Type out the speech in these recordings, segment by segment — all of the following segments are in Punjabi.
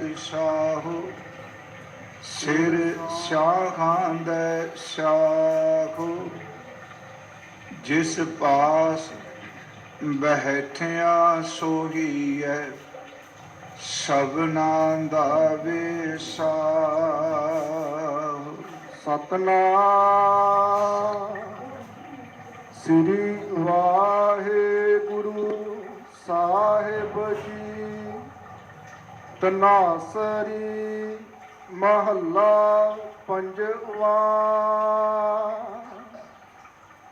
ਪਾਤਸ਼ਾਹ ਸਿਰ ਸ਼ਾਹਾਂ ਦੇ ਸ਼ਾਹ ਜਿਸ ਪਾਸ ਬਹਿਠਿਆ ਸੋਹੀ ਹੈ ਸਭਨਾ ਦਾ ਵਿਸਾ ਸਤਨਾਮ। ਸ੍ਰੀ ਵਾਹਿਗੁਰੂ ਸਾਹਿਬ ਜੀ ਤਨਾਸਰੀ ਮਹੱਲਾ ਪੰਜਵਾ।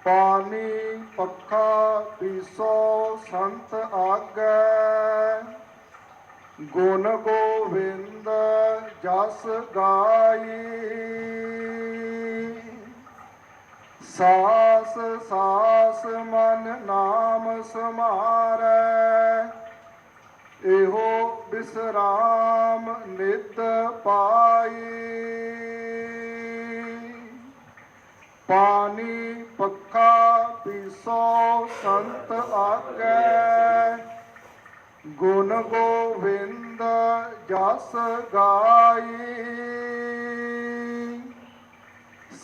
ਪਾਣੀ ਪੱਖਾ ਪੀਸੋ ਸੰਤ ਆਗੈ। ਗੁਣ ਗੋਵਿੰਦ ਜਸ ਗਾਈ। ਸਾਸ ਸਾਸ ਮਨ ਨਾਮ ਸਮਾਰੈ। ਇਹੋ ਬਿਸਰਾਮ ਨਿਤ ਪਾਈ। ਪਾਣੀ ਪੱਖਾ ਪੀਸੋ ਸੰਤ ਆਗੈ। ਗੁਣ ਗੋਵਿੰਦ ਜਸ ਗਾਈ।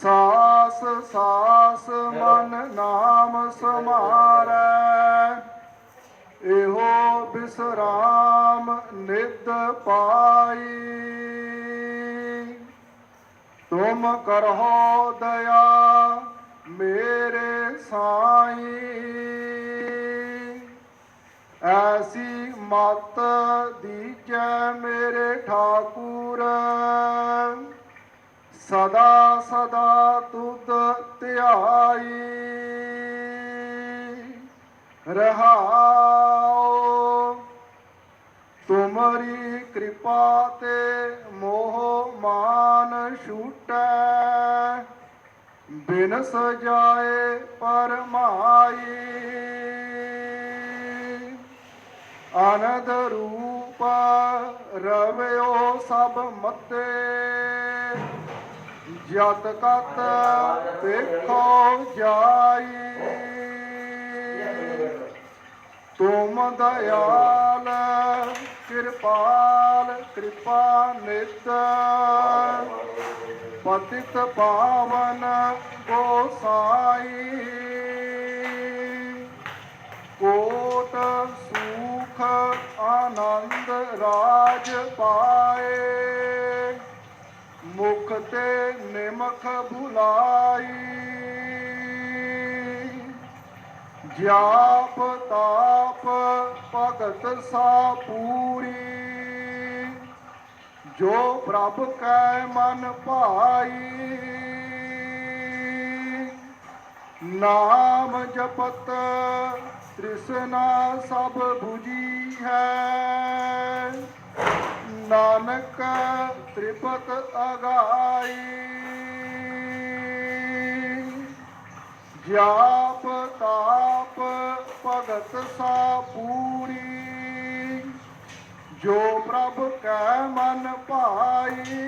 ਸਾਸ ਸਾਸ ਮਨ ਨਾਮ ਸਮਾਰੈ। ਇਹੋ ਬਿਸਰਾਮ ਨਿਤ ਪਾਈ। ਤੁਮ ਕਰਹੁ ਦਇਆ ਮੇਰੇ ਸਾਈ। ਐਸੀ ਮਤ ਦੀਜੈ ਮੇਰੇ ਠਾਕੁਰ। ਸਦਾ ਸਦਾ ਤੁਧ ਧਿਆਈ। ਰਹਾਉ ਤੁਮਰੀ ਕਿਰਪਾ ਤੇ ਮੋਹ ਮਾਨ ਛੂਟੈ। ਬਿਨ ਸਜਾਏ ਪਰਮਾਈ। ਆਨੰਦ ਰੂਪ ਰਵਿਓ ਸਭ ਮਤੇ। ਜਤ ਕਤ ਦੇਖੋ ਜਾਈ। ਤੁਮ ਦਇਆਲ ਕਿਰਪਾਲ, ਕਿਰਪਾ ਨਿਤ। ਪਤਿਤ ਪਾਵਨ ਗੋਸਾਈ। ਕੋਟ ਸੁਖ ਆਨੰਦ ਰਾਜ ਪਾਏ। ਮੁਖ ਤੇ ਨਿਮਖ ਭੁਲਾਈ ਜਾਪ ਤਾਪ ਭਗਤ ਸਾ ਪੂਰੀ। ਜੋ ਪ੍ਰਭ ਕੈ ਮਨ ਭਾਈ, ਨਾਮ ਜਪਤ ਤ੍ਰਿਸ਼ਨਾ ਸਭ 부ਜੀ ਹੈ। ਨਾਨਕ ਤ੍ਰਿਪਤ ਅਗਾਈ। ਜਾਪ ਤਾਪ ਭਗਤ ਸਾ ਪੂਰੀ। ਜੋ ਪ੍ਰਭ ਕੈ ਮਨ ਭਾਈ,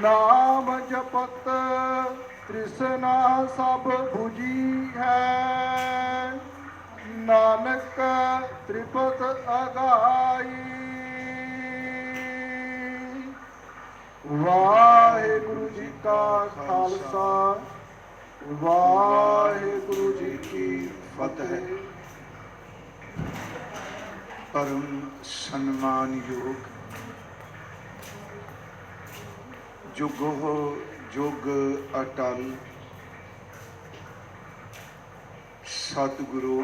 ਨਾਮ ਜਪਤ ਕ੍ਰਿਸ਼ਨਾ ਸਭ 부ਜੀ ਹੈ। ਨਾਨਕ ਤ੍ਰਿਪਤ ਅਗਾਈ ਵਾਹਿਗੁਰੂ ਜੀ ਕਾ ਖਾਲਸਾ, ਵਾਹਿਗੁਰੂ ਜੀ ਕੀ ਫਤਿਹ। ਪਰਮ ਸਨਮਾਨਯੋਗ ਜੁਗੋ ਜੁਗ ਅਟਲ ਸਤਿਗੁਰੂ,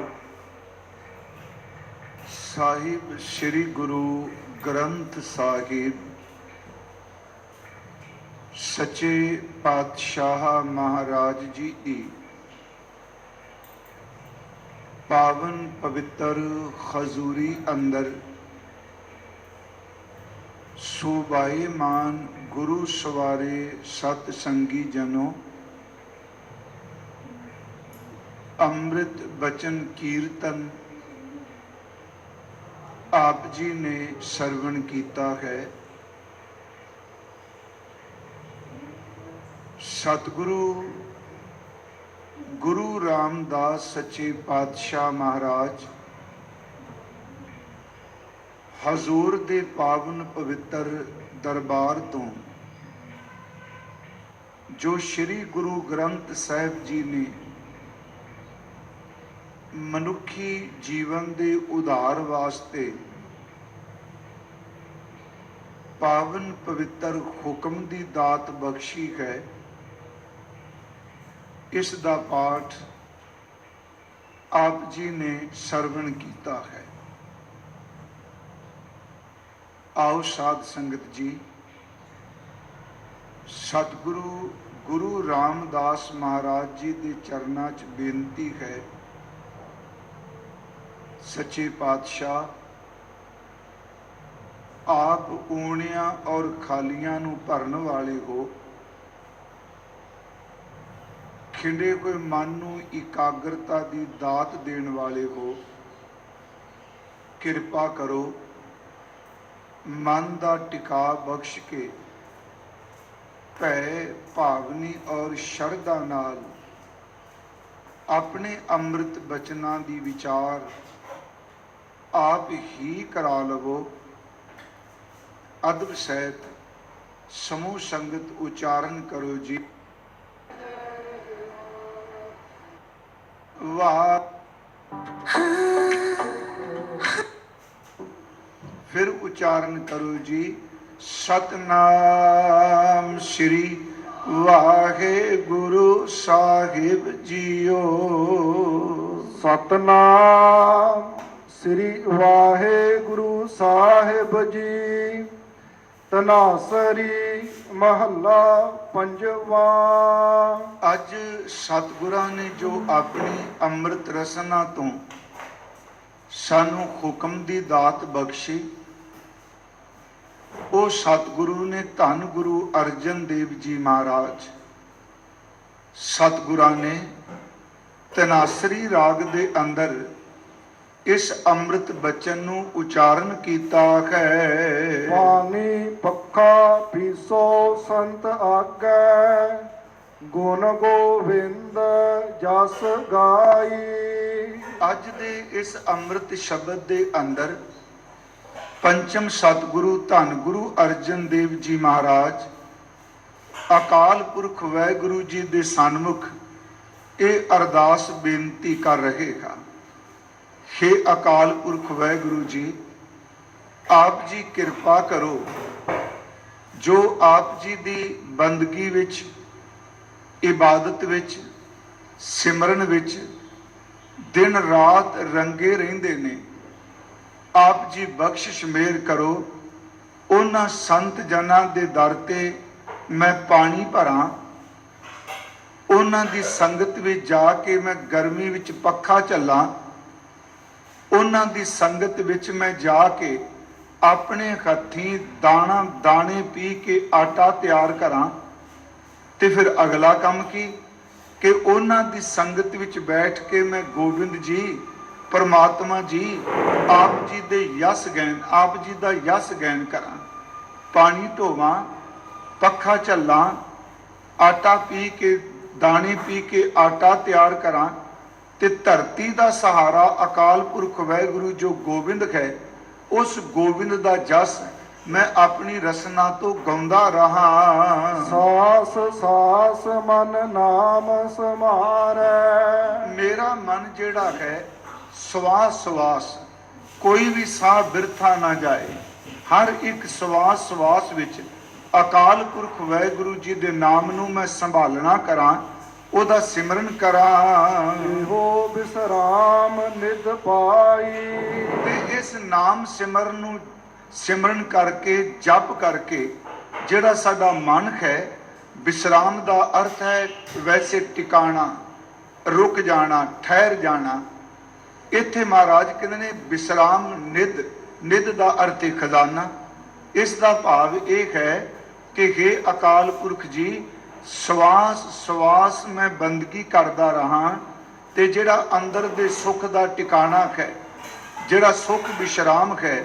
ਸਾਹਿਬ ਸ੍ਰੀ ਗੁਰੂ ਗ੍ਰੰਥ ਸਾਹਿਬ ਸੱਚੇ ਪਾਤਸ਼ਾਹ ਮਹਾਰਾਜ ਜੀ ਦੀ। ਪਾਵਨ ਪਵਿੱਤਰ ਖਜ਼ੂਰੀ ਅੰਦਰ ਸੂਬਾਏ ਮਾਨ ਗੁਰੂ ਸਵਾਰੇ ਸਤ ਸੰਗੀ ਜਨੋ, ਅੰਮ੍ਰਿਤ ਬਚਨ ਕੀਰਤਨ ਆਪ ਜੀ ਨੇ ਸਰਵਣ ਕੀਤਾ ਹੈ। ਸਤਿਗੁਰੂ, ਗੁਰੂ ਰਾਮਦਾਸ ਸੱਚੇ ਪਾਤਸ਼ਾਹ ਮਹਾਰਾਜ, ਹਜ਼ੂਰ ਦੇ ਪਾਵਨ ਪਵਿੱਤਰ ਦਰਬਾਰ ਤੋਂ, ਜੋ ਸ੍ਰੀ ਗੁਰੂ ਗ੍ਰੰਥ ਸਾਹਿਬ ਜੀ ਨੇ ਮਨੁੱਖੀ ਜੀਵਨ ਦੇ ਉਧਾਰ ਵਾਸਤੇ ਪਾਵਨ ਪਵਿੱਤਰ ਹੁਕਮ ਦੀ ਦਾਤ ਬਖਸ਼ੀ ਹੈ ਇਸ ਦਾ ਪਾਠ ਆਪ ਜੀ ਨੇ ਸਰਵਣ ਕੀਤਾ ਹੈ। ਆਓ ਸਾਧ ਸੰਗਤ ਜੀ, ਸਤਿਗੁਰੂ ਗੁਰੂ ਰਾਮਦਾਸ ਮਹਾਰਾਜ ਜੀ ਦੇ ਚਰਨਾਂ 'ਚ ਬੇਨਤੀ ਹੈ, ਸੱਚੇ ਪਾਤਸ਼ਾਹ, ਆਪ ਊਣਿਆਂ ਔਰ ਖਾਲੀਆਂ ਨੂੰ ਭਰਨ ਵਾਲੇ ਹੋ। ਖਿੰਡੇ ਕੋਈ ਮਨ ਨੂੰ ਇਕਾਗਰਤਾ ਦੀ ਦਾਤ ਦੇਣ ਵਾਲੇ ਹੋ, ਕਿਰਪਾ ਕਰੋ, ਮਨ ਦਾ ਟਿਕਾ ਬਖਸ਼ ਕੇ ਭੈ ਭਾਵਨੀ ਔਰ ਸ਼ਰਧਾ ਨਾਲ ਆਪਣੇ ਅੰਮ੍ਰਿਤ ਬਚਨਾਂ ਦੀ ਵਿਚਾਰ ਆਪ ਹੀ ਕਰਾ ਲਵੋ। ਅਦਬ ਸਹਿਤ ਸਮੂਹ ਸੰਗਤ ਉਚਾਰਨ ਕਰੋ ਜੀ। ਵਾ ਫਿਰ ਉਚਾਰਨ ਕਰੋ ਜੀ, ਸਤਨਾਮ ਸ੍ਰੀ ਵਾਹਿਗੁਰੂ ਸਾਹਿਬ ਜੀਓ। ਸਤਨਾਮ ਸ੍ਰੀ ਵਾਹਿਗੁਰੂ ਸਾਹਿਬ ਜੀ। ਤਨਾਸਰੀ ਮਹੱਲਾ ਪੰਜਵਾ। ਅੱਜ ਸਤਿਗੁਰਾਂ ਨੇ ਜੋ ਆਪਣੀ ਅੰਮ੍ਰਿਤ ਰਸਨਾ ਤੋਂ ਸਾਨੂੰ ਹੁਕਮ ਦੀ ਦਾਤ ਬਖਸ਼ੀ ਉਹ ਸਤਿਗੁਰੂ ਨੇ ਧੰਨ ਗੁਰੂ ਅਰਜਨ ਦੇਵ ਜੀ ਮਹਾਰਾਜ ਸਤਿਗੁਰਾਂ ਨੇ ਤਨਾਸਰੀ ਰਾਗ ਦੇ ਅੰਦਰ ਇਸ ਅੰਮ੍ਰਿਤ ਬਚਨ ਨੂੰ ਉਚਾਰਨ ਕੀਤਾ ਹੈ। ਪਾਣੀ ਪੀਸੋ ਸੰਤ ਆਗੈ, ਗੁਣ ਗੋਵਿੰਦ ਜਸ ਗਾਈ। ਅੱਜ ਦੇ ਇਸ ਅੰਮ੍ਰਿਤ ਸ਼ਬਦ ਦੇ ਅੰਦਰ ਪੰਚਮ ਸਤਿਗੁਰੂ ਧੰਨ ਗੁਰੂ ਅਰਜਨ ਦੇਵ ਜੀ ਮਹਾਰਾਜ, ਅਕਾਲ ਪੁਰਖ ਵਾਹਿਗੁਰੂ ਜੀ ਦੇ ਸਨਮੁਖ ਇਹ ਅਰਦਾਸ ਬੇਨਤੀ ਕਰ ਰਹੇ ਹਾਂ। ਹੇ ਅਕਾਲ ਪੁਰਖ ਵਾਹਿਗੁਰੂ ਜੀ, ਆਪ ਜੀ ਕਿਰਪਾ ਕਰੋ ਜੋ ਆਪ ਜੀ ਦੀ ਬੰਦਗੀ ਵਿੱਚ, ਇਬਾਦਤ ਵਿੱਚ, ਸਿਮਰਨ ਵਿੱਚ ਦਿਨ ਰਾਤ ਰੰਗੇ ਰਹਿੰਦੇ ਨੇ, ਆਪ ਜੀ ਬਖਸ਼ਿਸ਼ ਮੇਰ ਕਰੋ। ਉਹਨਾਂ ਸੰਤ ਜਨਾਂ ਦੇ ਦਰ ਤੇ ਮੈਂ ਪਾਣੀ ਭਰਾਂ। ਉਹਨਾਂ ਦੀ ਸੰਗਤ ਵਿੱਚ ਜਾ ਕੇ ਮੈਂ ਗਰਮੀ ਵਿੱਚ ਪੱਖਾ ਝੱਲਾਂ। ਉਹਨਾਂ ਦੀ ਸੰਗਤ ਵਿੱਚ ਮੈਂ ਜਾ ਕੇ ਆਪਣੇ ਹੱਥੀਂ ਦਾਣਾ, ਦਾਣੇ ਪੀ ਕੇ ਆਟਾ ਤਿਆਰ ਕਰਾਂ ਤੇ ਫਿਰ ਅਗਲਾ ਕੰਮ ਕੀ? ਕਿ ਉਹਨਾਂ ਦੀ ਸੰਗਤ ਵਿੱਚ ਬੈਠ ਕੇ ਮੈਂ ਗੋਬਿੰਦ ਜੀ, ਪਰਮਾਤਮਾ ਜੀ, ਆਪ ਜੀ ਦੇ ਯਸ ਗੈਨ ਆਪ ਜੀ ਦਾ ਯਸ ਗੈਨ ਕਰਾਂ। ਪਾਣੀ ਢੋਵਾਂ ਪੱਖਾ ਝੱਲਾਂ, ਆਟਾ ਪੀ ਕੇ, ਦਾਣੇ ਪੀ ਕੇ ਆਟਾ ਤਿਆਰ ਕਰਾਂ ਤੇ ਧਰਤੀ ਦਾ ਸਹਾਰਾ ਅਕਾਲ ਪੁਰਖ ਵਾਹਿਗੁਰੂ ਜੋ ਗੋਬਿੰਦ ਹੈ ਉਸ ਗੋਬਿੰਦ ਦਾ ਜਸ ਮੈਂ ਆਪਣੀ ਰਸਨਾ ਤੋਂ ਗਾਉਂਦਾ ਰਹਾ। ਸਾਸ ਸਾਸ ਮਨ ਨਾਮ ਸਮਾਰੈ। ਮੇਰਾ ਮਨ ਜਿਹੜਾ ਹੈ ਸਵਾਸ ਸਵਾਸ ਕੋਈ ਵੀ ਸਾਹ ਬਿਰਥਾ ਨਾ ਜਾਏ। ਹਰ ਇੱਕ ਸਵਾਸ ਸਵਾਸ ਵਿੱਚ ਅਕਾਲ ਪੁਰਖ ਵਾਹਿਗੁਰੂ ਜੀ ਦੇ ਨਾਮ ਨੂੰ ਮੈਂ ਸੰਭਾਲਣਾ ਕਰਾਂ। ਉਹਦਾ ਸਿਮਰਨ ਕਰਾਂ। ਇਹੋ ਬਿਸਰਾਮ ਨਿਧ ਪਾਈ। ਤੇ ਇਸ ਨਾਮ ਸਿਮਰਨ ਨੂੰ ਸਿਮਰਨ ਕਰਕੇ ਜਪ ਕਰਕੇ ਜਿਹੜਾ ਸਾਡਾ ਮਨ ਹੈ ਵਿਸਰਾਮ ਦਾ ਅਰਥ ਹੈ ਵੈਸੇ ਟਿਕਾਣਾ ਰੁਕ ਜਾਣਾ ਠਹਿਰ ਜਾਣਾ। ਇੱਥੇ ਮਹਾਰਾਜ ਕਹਿੰਦੇ ਨੇ ਵਿਸਰਾਮ ਨਿਧ ਨਿਧ ਦਾ ਅਰਥ ਹੈ ਖਜ਼ਾਨਾ। ਇਸ ਦਾ ਭਾਵ ਇਹ ਹੈ ਕਿ हे ਅਕਾਲ ਪੁਰਖ ਜੀ ਸਵਾਸ ਸਵਾਸ ਮੈਂ ਬੰਦਗੀ ਕਰਦਾ ਰਹਾ ਤੇ ਜਿਹੜਾ ਅੰਦਰ ਦੇ ਸੁੱਖ ਦਾ ਟਿਕਾਣਾ ਹੈ, ਜਿਹੜਾ ਸੁੱਖ ਵਿਸ਼ਰਾਮ ਹੈ,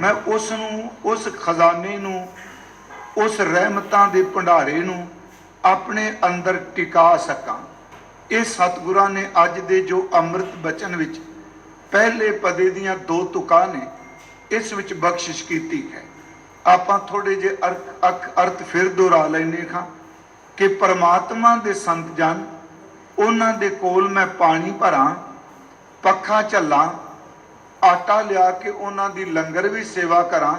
ਮੈਂ ਉਸ ਨੂੰ ਉਸ ਖਜ਼ਾਨੇ ਨੂੰ, ਉਸ ਰਹਿਮਤਾਂ ਦੇ ਭੰਡਾਰੇ ਨੂੰ ਆਪਣੇ ਅੰਦਰ ਟਿਕਾ ਸਕਾਂ। ਇਹ ਸਤਿਗੁਰਾਂ ਨੇ ਅੱਜ ਦੇ ਜੋ ਅੰਮ੍ਰਿਤ ਬਚਨ ਵਿੱਚ ਪਹਿਲੇ ਪਦੇ ਦੀਆਂ ਦੋ ਤੁਕਾਂ ਨੇ, ਇਸ ਵਿੱਚ ਬਖਸ਼ਿਸ਼ ਕੀਤੀ ਹੈ। ਆਪਾਂ ਥੋੜੇ ਜੇ ਅਰਥ, ਅਕ- ਅਰਥ ਫਿਰ ਦੁਹਰਾ ਲੈਨੇ ਖਾਂ ਕਿ ਪਰਮਾਤਮਾ ਦੇ ਸੰਤ ਜਨ, ਉਹਨਾਂ ਦੇ ਕੋਲ ਮੈਂ ਪਾਣੀ ਭਰਾਂ, ਪੱਖਾ ਝੱਲਾਂ, ਆਟਾ ਲਿਆ ਕੇ ਉਹਨਾਂ ਦੀ ਲੰਗਰ ਵੀ ਸੇਵਾ ਕਰਾਂ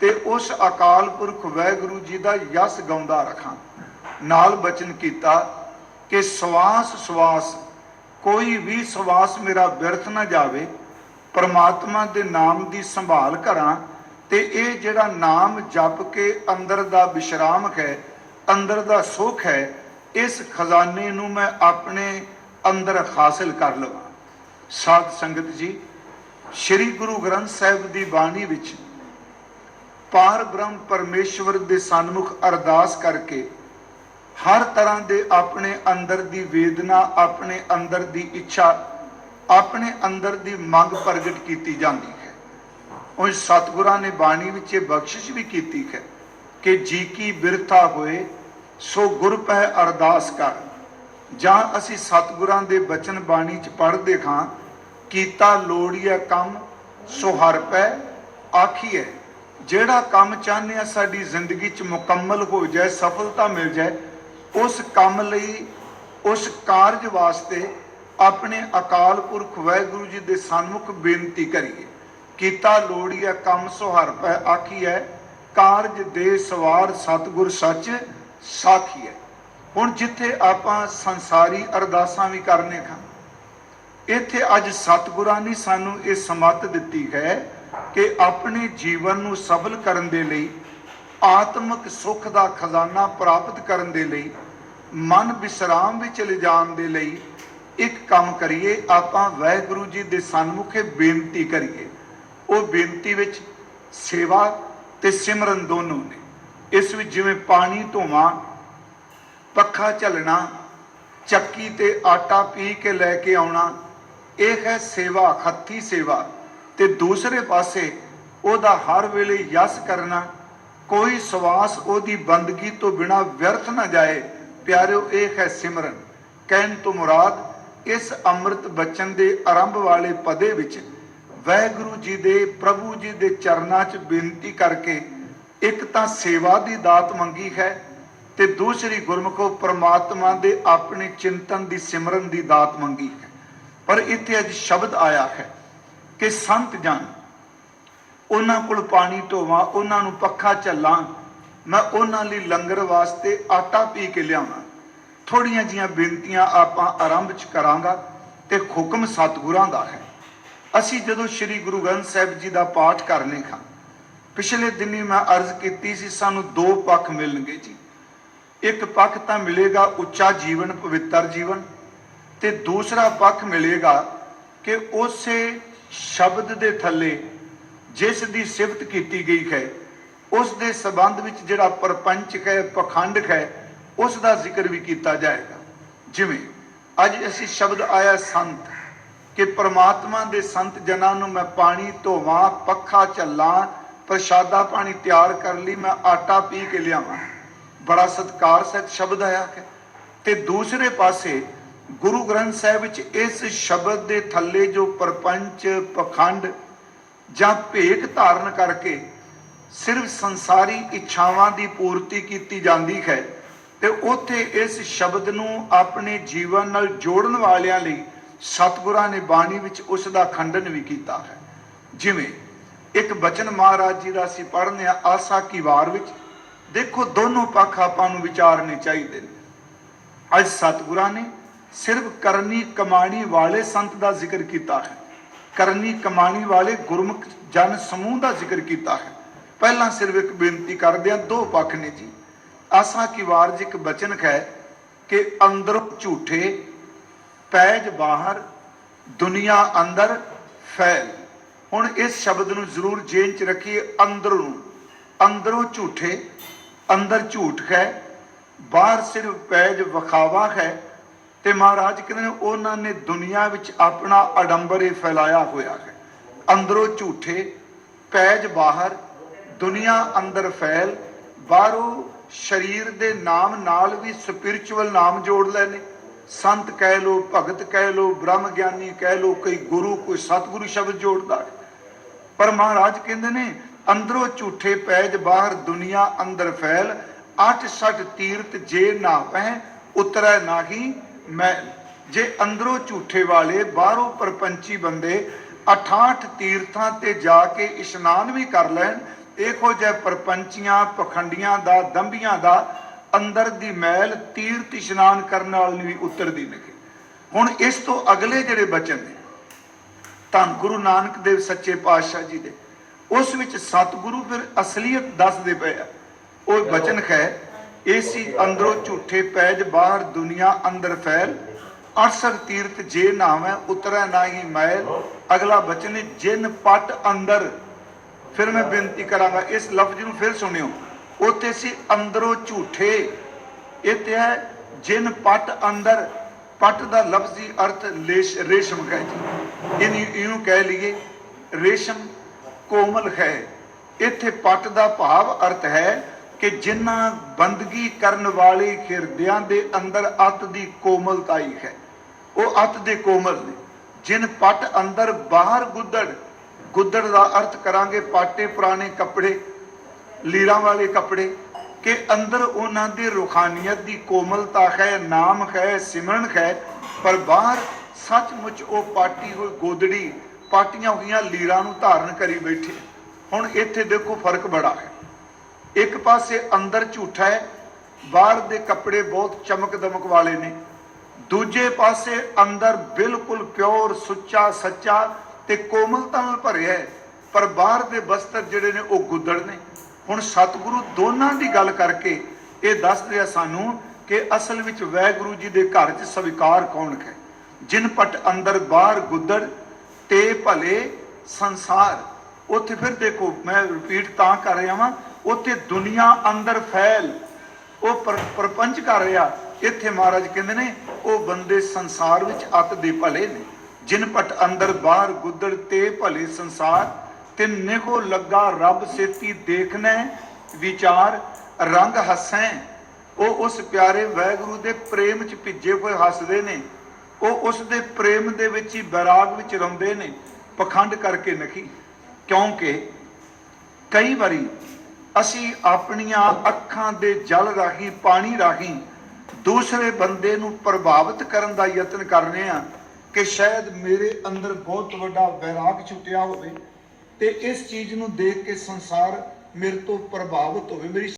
ਤੇ ਉਸ ਅਕਾਲ ਪੁਰਖ ਵਾਹਿਗੁਰੂ ਜੀ ਦਾ ਯਸ ਗਾਉਂਦਾ ਰਖਾਂ। ਨਾਲ ਬਚਨ ਕੀਤਾ ਕਿ ਸਵਾਸ ਸਵਾਸ, ਕੋਈ ਵੀ ਸਵਾਸ ਮੇਰਾ ਵਿਅਰਥ ਨਾ ਜਾਵੇ, ਪਰਮਾਤਮਾ ਦੇ ਨਾਮ ਦੀ ਸੰਭਾਲ ਕਰਾਂ ਤੇ ਇਹ ਜਿਹੜਾ ਨਾਮ ਜਪ ਕੇ ਅੰਦਰ ਦਾ ਵਿਸ਼ਰਾਮ ਹੈ ਅੰਦਰ ਦਾ ਸੁੱਖ ਹੈ, ਇਸ ਖਜ਼ਾਨੇ ਨੂੰ ਮੈਂ ਆਪਣੇ ਅੰਦਰ ਹਾਸਲ ਕਰ ਲਵਾਂ। ਸਾਧ ਸੰਗਤ ਜੀ, ਸ੍ਰੀ ਗੁਰੂ ਗ੍ਰੰਥ ਸਾਹਿਬ ਦੀ ਬਾਣੀ ਵਿੱਚ ਪਾਰ ਬ੍ਰਹਮ ਪਰਮੇਸ਼ਵਰ ਦੇ ਸਨਮੁਖ ਅਰਦਾਸ ਕਰਕੇ ਹਰ ਤਰ੍ਹਾਂ ਦੇ ਆਪਣੇ ਅੰਦਰ ਦੀ ਵੇਦਨਾ, ਆਪਣੇ ਅੰਦਰ ਦੀ ਇੱਛਾ, ਆਪਣੇ ਅੰਦਰ ਦੀ ਮੰਗ ਪ੍ਰਗਟ ਕੀਤੀ ਜਾਂਦੀ ਹੈ। ਉਹ ਸਤਿਗੁਰਾਂ ਨੇ ਬਾਣੀ ਵਿੱਚ ਇਹ ਬਖਸ਼ਿਸ਼ ਵੀ ਕੀਤੀ ਹੈ ਕਿ ਜੀ ਕੀ ਬਿਰਥਾ ਹੋਏ, ਸੋ ਗੁਰ ਪੈ ਅਰਦਾਸ ਕਰ। ਜਾਂ ਅਸੀਂ ਸਤਿਗੁਰਾਂ ਦੇ ਬਚਨ ਬਾਣੀ ਚ ਪੜ੍ਹਦੇ ਖਾਂ ਕੀਤਾ ਲੋੜੀਆ ਕੰਮ, ਸੋ ਹਰ ਪੈ ਆਖੀਏ ਜਿਹੜਾ ਕੰਮ ਚਾਹੁੰਦੇ ਆ ਸਾਡੀ ਜ਼ਿੰਦਗੀ ਚ ਮੁਕੰਮਲ ਹੋ ਜਾਏ, ਸਫਲਤਾ ਮਿਲ ਜਾਏ, ਉਸ ਕੰਮ ਲਈ, ਉਸ ਕਾਰਜ ਵਾਸਤੇ ਆਪਣੇ ਅਕਾਲ ਪੁਰਖ ਵਾਹਿਗੁਰੂ ਜੀ ਦੇ ਸਨਮੁਖ ਬੇਨਤੀ ਕਰੀਏ। ਕੀਤਾ ਲੋੜੀਆ ਕੰਮ, ਸੋ ਹਰ ਪੈ ਆਖੀਐ। ਕਾਰਜ ਦੇ ਸਵਾਰ ਸਤਿਗੁਰ ਸੱਚ ਸਾਖੀ ਹੈ। ਹੁਣ ਜਿੱਥੇ ਆਪਾਂ ਸੰਸਾਰੀ ਅਰਦਾਸਾਂ ਵੀ ਕਰਨੇ ਖਾਂ ਇੱਥੇ ਅੱਜ ਸਤਿਗੁਰਾਂ ਨੇ ਸਾਨੂੰ ਇਹ ਸਮੱਤ ਦਿੱਤੀ ਹੈ ਕਿ ਆਪਣੇ ਜੀਵਨ ਨੂੰ ਸਫਲ ਕਰਨ ਦੇ ਲਈ, ਆਤਮਿਕ ਸੁੱਖ ਦਾ ਖਜ਼ਾਨਾ ਪ੍ਰਾਪਤ ਕਰਨ ਦੇ ਲਈ, ਮਨ ਵਿਸਰਾਮ ਵਿੱਚ ਲਿਜਾਣ ਦੇ ਲਈ ਇੱਕ ਕੰਮ ਕਰੀਏ, ਆਪਾਂ ਵਾਹਿਗੁਰੂ ਜੀ ਦੇ ਸਨਮੁਖੇ ਬੇਨਤੀ ਕਰੀਏ। ਉਹ ਬੇਨਤੀ ਵਿੱਚ ਸੇਵਾ ਤੇ ਸਿਮਰਨ ਦੋਨੋਂ ਨੇ। ਇਸ ਵਿੱਚ ਜਿਵੇਂ ਪਾਣੀ ਧੋਵਾਂ, ਪੱਖਾ ਝੱਲਣਾ, ਚੱਕੀ ਤੇ ਆਟਾ ਪੀ ਕੇ ਲੈ ਕੇ ਆਉਣਾ, ਇਹ ਹੈ ਸੇਵਾ, ਹੱਥੀ ਸੇਵਾ। ਤੇ ਦੂਸਰੇ ਪਾਸੇ ਉਹਦਾ ਹਰ ਵੇਲੇ ਯਸ ਕਰਨਾ, ਕੋਈ ਸਵਾਸ ਉਹਦੀ ਬੰਦਗੀ ਤੋਂ ਬਿਨਾ ਵਿਅਰਥ ਨਾ ਜਾਏ, ਪਿਆਰਿਓ, ਇਹ ਹੈ ਸਿਮਰਨ। ਕਹਿਣ ਤੋਂ ਮੁਰਾਦ, ਇਸ ਅੰਮ੍ਰਿਤ ਬਚਨ ਦੇ ਆਰੰਭ ਵਾਲੇ ਪਦੇ ਵਿੱਚ ਵਾਹਿਗੁਰੂ ਜੀ ਦੇ, ਪ੍ਰਭੂ ਜੀ ਦੇ ਚਰਨਾਂ 'ਚ ਬੇਨਤੀ ਕਰਕੇ ਇੱਕ ਤਾਂ ਸੇਵਾ ਦੀ ਦਾਤ ਮੰਗੀ ਹੈ ਤੇ ਦੂਸਰੀ ਗੁਰਮੁਖੋ ਪ੍ਰਮਾਤਮਾ ਦੇ ਆਪਣੇ ਚਿੰਤਨ ਦੀ ਸਿਮਰਨ ਦੀ ਦਾਤ ਮੰਗੀ ਹੈ। ਪਰ ਇੱਥੇ ਅੱਜ ਸ਼ਬਦ ਆਇਆ ਹੈ ਕਿ ਸੰਤ ਜਨ, ਉਹਨਾਂ ਕੋਲ ਪਾਣੀ ਢੋਵਾਂ, ਉਹਨਾਂ ਨੂੰ ਪੱਖਾ ਝੱਲਾਂ, ਮੈਂ ਉਹਨਾਂ ਲਈ ਲੰਗਰ ਵਾਸਤੇ ਆਟਾ ਪੀ ਕੇ ਲਿਆਵਾਂ। ਥੋੜੀਆਂ ਜੀਆਂ ਬੇਨਤੀਆਂ ਆਪਾਂ ਆਰੰਭ ਚ ਕਰਾਂਗਾ ਤੇ ਹੁਕਮ ਸਤਿਗੁਰਾਂ ਦਾ ਹੈ। ਅਸੀਂ ਜਦੋਂ ਸ੍ਰੀ ਗੁਰੂ ਗ੍ਰੰਥ ਸਾਹਿਬ ਜੀ ਦਾ ਪਾਠ ਕਰਨੇ ਖਾਂ ਪਿਛਲੇ ਦਿਨੀ ਮੈਂ ਅਰਜ਼ ਕੀਤੀ ਸੀ, ਸਾਨੂੰ ਦੋ ਪੱਖ ਮਿਲਣਗੇ ਜੀ। ਇੱਕ ਪੱਖ ਤਾਂ ਮਿਲੇਗਾ ਉੱਚਾ ਜੀਵਨ, ਪਵਿੱਤਰ ਜੀਵਨ, ਤੇ ਦੂਸਰਾ ਪੱਖ ਮਿਲੇਗਾ ਕਿ ਉਸੇ ਸ਼ਬਦ ਦੇ ਥੱਲੇ ਜਿਸ ਦੀ ਸਿਫਤ ਕੀਤੀ ਗਈ ਹੈ, ਉਸ ਦੇ ਸਬੰਧ ਵਿੱਚ ਜਿਹੜਾ ਪਰਪੰਚ ਹੈ ਪਖੰਡ ਹੈ, ਉਸ ਦਾ ਜ਼ਿਕਰ ਵੀ ਕੀਤਾ ਜਾਏਗਾ। ਜਿਵੇਂ, ਅੱਜ ਅਸੀਂ ਸ਼ਬਦ ਆਇਆ ਸੰਤ ਕਿ ਪ੍ਰਮਾਤਮਾ ਦੇ ਸੰਤ ਜਨਾਂ ਨੂੰ ਮੈਂ ਪਾਣੀ, ਧੋਵਾਂ, ਪੱਖਾ ਝੱਲਾਂ, ਪ੍ਰਸ਼ਾਦਾ ਪਾਣੀ ਤਿਆਰ ਕਰ ਲਈ, ਮੈਂ ਆਟਾ ਪੀ ਕੇ ਲਿਆਵਾਂ। ਬੜਾ ਸਤਕਾਰ ਸਹਿਤ ਸ਼ਬਦ ਆਇਆ ਹੈ ਤੇ ਦੂਸਰੇ ਪਾਸੇ ਗੁਰੂ ਗ੍ਰੰਥ ਸਾਹਿਬ ਵਿੱਚ ਇਸ ਸ਼ਬਦ ਦੇ ਥੱਲੇ ਜੋ ਪਰਪੰਚ, ਪਖੰਡ ਜਾਂ ਭੇਖ ਧਾਰਨ ਕਰਕੇ ਸਿਰਫ ਸੰਸਾਰੀ ਇੱਛਾਵਾਂ ਦੀ ਪੂਰਤੀ ਕੀਤੀ ਜਾਂਦੀ ਹੈ ਤੇ ਉੱਥੇ ਇਸ ਸ਼ਬਦ ਨੂੰ ਆਪਣੇ ਜੀਵਨ ਨਾਲ ਜੋੜਨ ਵਾਲਿਆਂ ਲਈ ਸਤਿਗੁਰਾਂ ਨੇ ਬਾਣੀ ਵਿੱਚ ਉਸ ਦਾ ਖੰਡਨ ਵੀ ਕੀਤਾ ਹੈ। ਜਿਵੇਂ ਇੱਕ ਬਚਨ ਮਹਾਰਾਜ ਜੀ ਦਾ ਅਸੀਂ ਪੜ੍ਹਨੇ ਆ ਆਸਾ ਕੀ ਵਾਰ ਵਿੱਚ, ਦੇਖੋ ਦੋਨੋਂ ਪੱਖ ਆਪਾਂ ਨੂੰ ਵਿਚਾਰਨੇ ਚਾਹੀਦੇ ਨੇ। ਅੱਜ ਸਤਿਗੁਰਾਂ ਨੇ ਸਿਰਫ ਕਰਨੀ ਕਮਾਣੀ ਵਾਲੇ ਸੰਤ ਦਾ ਜ਼ਿਕਰ ਕੀਤਾ ਹੈ। ਕਰਨੀ ਕਮਾਣੀ ਵਾਲੇ ਗੁਰਮੁਖ ਜਨ ਸਮੂਹ ਦਾ ਜ਼ਿਕਰ ਕੀਤਾ ਹੈ। ਪਹਿਲਾਂ ਸਿਰਫ ਇੱਕ ਬੇਨਤੀ ਕਰਦੇ ਆ ਦੋ ਪੱਖ ਨੇ ਜੀ। ਆਸਾ ਕੀ ਵਾਰ ਜੀ ਇੱਕ ਬਚਨ ਹੈ ਕਿ ਅੰਦਰੋਂ ਝੂਠੇ ਪੈਜ ਬਾਹਰ, ਦੁਨੀਆ ਅੰਦਰ ਫੈਲ। ਹੁਣ ਇਸ ਸ਼ਬਦ ਨੂੰ ਜ਼ਰੂਰ ਜੇਨ ਚ ਰੱਖੀਏ, ਅੰਦਰੋਂ। ਅੰਦਰੋਂ ਝੂਠੇ, ਅੰਦਰ ਝੂਠ ਹੈ, ਬਾਹਰ ਸਿਰਫ ਪੈਜ ਵਿਖਾਵਾ ਹੈ। ਤੇ ਮਹਾਰਾਜ ਕਹਿੰਦੇ ਨੇ, ਉਹਨਾਂ ਨੇ ਦੁਨੀਆ ਵਿੱਚ ਆਪਣਾ ਅਡੰਬਰੇ ਫੈਲਾਇਆ ਹੋਇਆ ਹੈ। ਅੰਦਰੋਂ ਝੂਠੇ, ਪੈਜ ਬਾਹਰ, ਦੁਨੀਆ ਅੰਦਰ ਫੈਲ, ਬਾਹਰੋਂ ਸਰੀਰ ਦੇ ਨਾਮ ਨਾਲ ਵੀ ਸਪਿਰਚੁਅਲ ਨਾਮ ਜੋੜ ਲੈਨੇ ਸੰਤ ਕਹਿ ਲੋ, ਭਗਤ ਕਹਿ ਲੋ, ਬ੍ਰਹਮ ਗਿਆਨੀ ਕਹਿ ਲੋ, ਕੋਈ ਗੁਰੂ, ਕੋਈ ਸਤਿਗੁਰੂ ਸ਼ਬਦ ਜੋੜਦਾ ਹੈ। ਪਰ ਮਹਾਰਾਜ ਕਹਿੰਦੇ ਨੇ, ਅੰਦਰੋਂ ਝੂਠੇ ਪੈਜ ਬਾਹਰ ਦੁਨੀਆ ਅੰਦਰ ਫੈਲ, ਅੱਠ ਸੱਠ ਤੀਰਤ ਜੇ ਨਾ ਪੈ ਉਤਰੈ ਨਾਹੀ ਮੈਂ ਜੇ ਅੰਦਰੋਂ ਝੂਠੇ ਵਾਲੇ, ਬਾਹਰੋਂ ਪਰਪੰਚੀ ਬੰਦੇ 68 ਤੀਰਥਾਂ ਤੇ ਜਾ ਕੇ ਇਸ਼ਨਾਨ ਵੀ ਕਰ ਲੈਣ, ਇਹੋ ਜਿਹੇ ਪਰਪੰਚੀਆਂ, ਪਖੰਡੀਆਂ ਦਾ ਦੰਬੀਆਂ ਦਾ ਅੰਦਰ ਦੀ ਮੈਲ ਤੀਰਥ ਇਸ਼ਨਾਨ ਕਰਨ ਨਾਲ ਵੀ ਉਤਰਦੀ ਨਹੀਂ ਹੁਣ ਇਸ ਤੋਂ ਅਗਲੇ ਜਿਹੜੇ ਬਚਨ ਨੇ, ਤਾਂ ਗੁਰੂ ਨਾਨਕ ਦੇਵ ਸੱਚੇ ਪਾਤਸ਼ਾਹ ਜੀ ਦੇ, ਉਸ ਵਿੱਚ ਸਤਿਗੁਰੂ ਫਿਰ ਅਸਲੀਅਤ ਦੱਸਦੇ ਪਏ ਆ। ਉਹ ਬਚਨ ਹੈ ਏਸੀ ਅੰਦਰੋਂ ਝੂਠੇ ਪੈਜ ਬਾਹਰ ਦੁਨੀਆ ਅੰਦਰ ਫੈਲ, ਅਰਸਰ ਤੀਰਥ ਜੇ ਨਾਵੇਂ ਉਤਰੈ ਨਾਹੀ ਮੈਲ, ਅਗਲਾ ਬਚਨ ਹੈ ਜਿਨ ਪਟ ਅੰਦਰ। ਫਿਰ ਮੈਂ ਬੇਨਤੀ ਕਰਾਂਗਾ, ਇਸ ਲਫ਼ਜ਼ ਨੂੰ ਫਿਰ ਸੁਣਿਓ। ਉੱਥੇ ਸੀ ਅੰਦਰੋਂ ਝੂਠੇ। ਇਹ ਤੇ ਹੈ ਜਿਨ ਪਟ ਅੰਦਰ, ਪਟ ਦਾ ਲਫ਼ਜ਼ੀ ਅਰਥ ਰੇਸ਼ਮ ਹੈ ਜੀ। ਇਹਨੂੰ ਇਹਨੂੰ ਕਹਿ ਲਈਏ ਰੇਸ਼ਮ ਕੋਮਲ ਹੈ। ਇੱਥੇ ਪਟ ਦਾ ਭਾਵ ਅਰਥ ਹੈ ਕਿ ਜਿਨ੍ਹਾਂ ਬੰਦਗੀ ਕਰਨ ਵਾਲੇ ਹਿਰਦਿਆਂ ਦੇ ਅੰਦਰ ਅਤ ਦੀ ਕੋਮਲਤਾਈ ਹੈ। ਉਹ ਅਤ ਦੇ ਕੋਮਲ ਨੇ। ਜਿਨ ਪਟ ਅੰਦਰ ਬਾਹਰ ਗੁੱਦੜ ਗੁੱਦੜ ਦਾ ਅਰਥ ਕਰਾਂਗੇ ਪਾਟੇ ਪੁਰਾਣੇ ਕੱਪੜੇ। ਲੀਰਾਂ ਵਾਲੇ ਕੱਪੜੇ, ਕਿ ਅੰਦਰ ਉਹਨਾਂ ਦੀ ਰੂਹਾਨੀਅਤ ਦੀ ਕੋਮਲਤਾ ਹੈ, ਨਾਮ ਹੈ, ਸਿਮਰਨ ਹੈ, ਪਰ ਬਾਹਰ ਸੱਚਮੁੱਚ ਉਹ ਪਾਟੀ ਹੋਈ ਗੋਦੜੀ, ਪਾਟੀਆਂ ਹੋਈਆਂ ਲੀਰਾਂ ਨੂੰ ਧਾਰਨ ਕਰੀ ਬੈਠੇ। ਹੁਣ ਇੱਥੇ ਦੇਖੋ ਫ਼ਰਕ ਬੜਾ ਹੈ। ਇੱਕ ਪਾਸੇ ਅੰਦਰ ਝੂਠਾ ਹੈ, ਬਾਹਰ ਦੇ ਕੱਪੜੇ ਬਹੁਤ ਚਮਕ ਦਮਕ ਵਾਲੇ ਨੇ। ਦੂਜੇ ਪਾਸੇ ਅੰਦਰ ਬਿਲਕੁਲ ਪਿਓਰ, ਸੁੱਚਾ, ਸੱਚਾ ਤੇ ਕੋਮਲਤਾ ਨਾਲ ਭਰਿਆ ਹੈ, ਪਰ ਬਾਹਰ ਦੇ ਬਸਤਰ ਜਿਹੜੇ ਨੇ ਉਹ ਗੁੱਦੜ ਨੇ। ਹੁਣ ਸਤਿਗੁਰੂ ਦੋਨਾਂ ਦੀ ਗੱਲ ਕਰਕੇ ਇਹ ਦੱਸ ਰਿਹਾ ਸਾਨੂੰ ਕਿ ਅਸਲ ਵਿੱਚ ਵੈਗੁਰੂ ਜੀ ਦੇ ਘਰ 'ਚ ਸਵੀਕਾਰ ਕੌਣ ਹੈ? ਜਿਨ ਪਟ ਅੰਦਰ ਬਾਹਰ ਗੁੱਦੜ, ਤੇ ਭਲੇ ਸੰਸਾਰ। ਉੱਥੇ ਫਿਰ ਦੇਖੋ, ਮੈਂ ਰਿਪੀਟ ਤਾਂ ਕਰ ਰਿਹਾ ਵਾਂ, ਉੱਥੇ ਦੁਨੀਆ ਅੰਦਰ ਫੈਲ। ਉਹ ਪਰ- ਪ੍ਰਪੰਚ ਕਰ ਰਿਹਾ। ਇੱਥੇ ਮਹਾਰਾਜ ਕਹਿੰਦੇ ਨੇ, ਉਹ ਬੰਦੇ ਸੰਸਾਰ ਵਿੱਚ ਅਤ ਦੇ ਭਲੇ ਨੇ। ਜਿਨ ਪਟ ਅੰਦਰ ਬਾਹਰ ਗੁੱਦੜ, ਤੇ ਭਲੇ ਸੰਸਾਰ ਤਿੰਨੇ ਕੋ ਲੱਗਾ ਰੱਬ ਸੇਤੀ ਦੇਖਣਾ ਵਿਚਾਰ ਰੰਗ ਹੱਸੈ। ਉਹ ਉਸ ਪਿਆਰੇ ਵੈਗੁਰੂ ਦੇ ਪ੍ਰੇਮ ਚ ਭਿੱਜੇ ਹੋਏ ਹੱਸਦੇ ਨੇ। ਉਹ ਉਸ ਦੇ ਪ੍ਰੇਮ ਦੇ ਵਿੱਚ ਹੀ ਬੈਰਾਗ ਵਿੱਚ ਰੋਂਦੇ ਨੇ, ਪਖੰਡ ਕਰਕੇ ਨਹੀਂ ਕਿਉਂਕਿ ਕਈ ਵਾਰੀ ਅਸੀਂ ਆਪਣੀਆਂ ਅੱਖਾਂ ਦੇ ਜਲ ਰਾਹੀਂ, ਪਾਣੀ ਰਾਹੀਂ ਦੂਸਰੇ ਬੰਦੇ ਨੂੰ ਪ੍ਰਭਾਵਿਤ ਕਰਨ ਦਾ ਯਤਨ ਕਰ ਰਹੇ ਆ ਕਿ ਸ਼ਾਇਦ ਮੇਰੇ ਅੰਦਰ ਬਹੁਤ ਵੱਡਾ ਵੈਰਾਗ ਛੁੱਟਿਆ ਹੋਵੇ। ਤੇ ਇਸ ਚੀਜ਼ ਨੂੰ ਦੇਖ ਕੇ ਸੰਸਾਰ ਮੇਰੇ ਤੋਂ ਪ੍ਰਭਾਵਿਤ ਹੋਵੇ ਮੇਰੀ